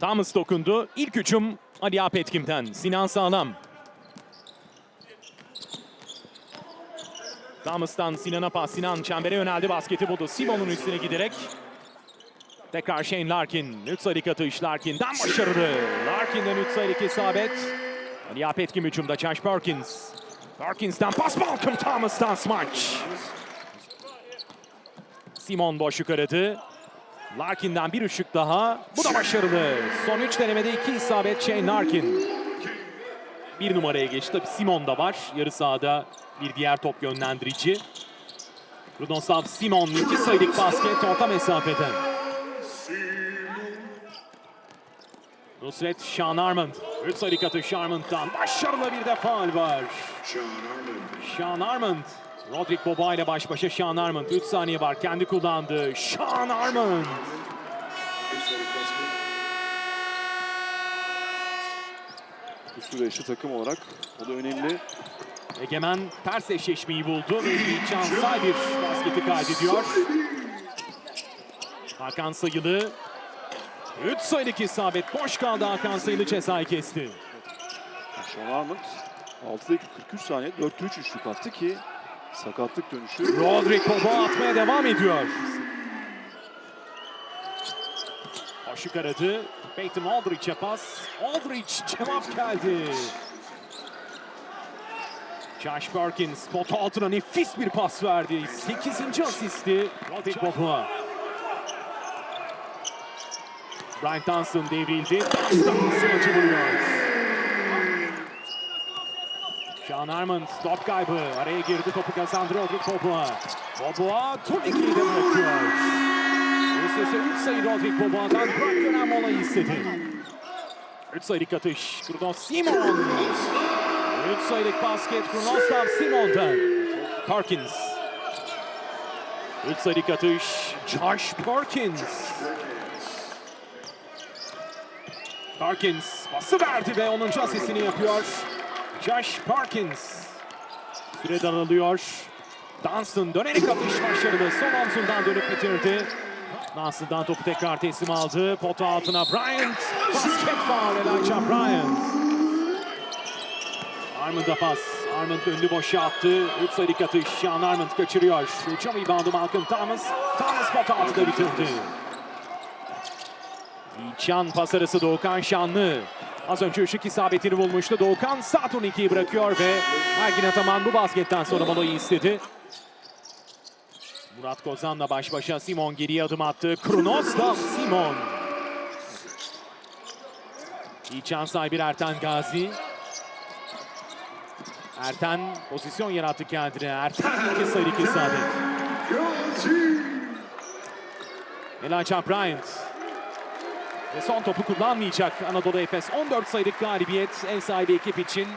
Thomas dokundu. İlk hücum Ali Petkim'den. Sinan Sağlam. Thomas'tan Sinan'a pas. Sinan çembere yöneldi. Basketi buldu. Simon'un üstüne giderek. Tekrar Shane Larkin. 3 sayılık atış Larkin'den başarılı. Larkin'den 3 sayılık isabet. Ali Petkim hücumda. Josh Perkins. Perkins'ten pas Malcolm Thomas'tan smaç. Simon boşluk aradı. Larkin'den bir ışık daha. Bu da başarılı. Son 3 denemede 2 isabet Shane Larkin. Bir numaraya geçti. Tabii Simon da var. Yarı sahada bir diğer top yönlendirici. Rudoslav Simon 2 sayılık basket orta mesafeden. Nusret Sean Armand. 3 sayılık atış Armand'dan. Başarılı bir de faal var. Sean Armand. Rodrik Boba ile baş başa Sean Armand. 3 saniye var. Kendi kullandı. Sean Armand. Üstü ve eşi takım olarak o da önemli. Egemen ters eşleşmeyi buldu ve Yiğitcan Say bir basketi kaydediyor. Hakan Sayılı 3 sayılık isabet. Boş kaldı Hakan Sayılı cezayı kesti. Sean Armand 6 dakika 43 saniye 4'te 3 üçlük attı ki sakatlık dönüşü. Rodrik Boba atmaya devam ediyor. Boşluk aradı. Peyton Aldrich'e pas. Aldrich cevap geldi. Josh Perkins pot altına nefis bir pas verdi. 8. asisti Rodrik Boba. Brian Dunstan devrildi. Dunstan sılıcı vuruyor. Sean Armand top kaybı. Araya girdi topu kazandı Rodrik Boboa. Boboa turnikeyi de bırakıyor. Üst üste 3 sayı Rodrik Boboa'dan bırak dönem molayı istedi. 3 sayılık atış. Kurdos Simon. 3 sayılık basket Kurnoslav Simon'dan. Perkins. 3 sayılık atış. Josh Perkins. Perkins pası verdi ve 10. asistini yapıyor. Josh Perkins. Süre daralıyor. Dunstan dönerek atış başarılı. Son omzundan dönüp bitirdi. Dunstan'dan topu tekrar teslim aldı. Pota altına Bryant. Basket faul Elijah Bryant. Armand'a pas. Armand önünü boşa attı. 3 sayılık atış. Sean Armand kaçırıyor. Hücum reboundu Malcolm Thomas. Thomas pota altında bitirdi. Yiğitcan pas arası Doğukan Şanlı. Az önce ışık isabetini bulmuştu. Doğukan sağ turnikeyi bırakıyor ve Ergin Ataman bu basketten sonra molayı istedi. Murat Kozan'la baş başa Simon geriye adım attı. Kronos'la Simon. Yiğitcan sahibi Erten Gazi. Erten pozisyon yarattı kendine. Erten iki sayılık isabet. Elijah Bryant. Ve son topu kullanmayacak Anadolu Efes. 14 sayılık galibiyet ev sahibi ekip için.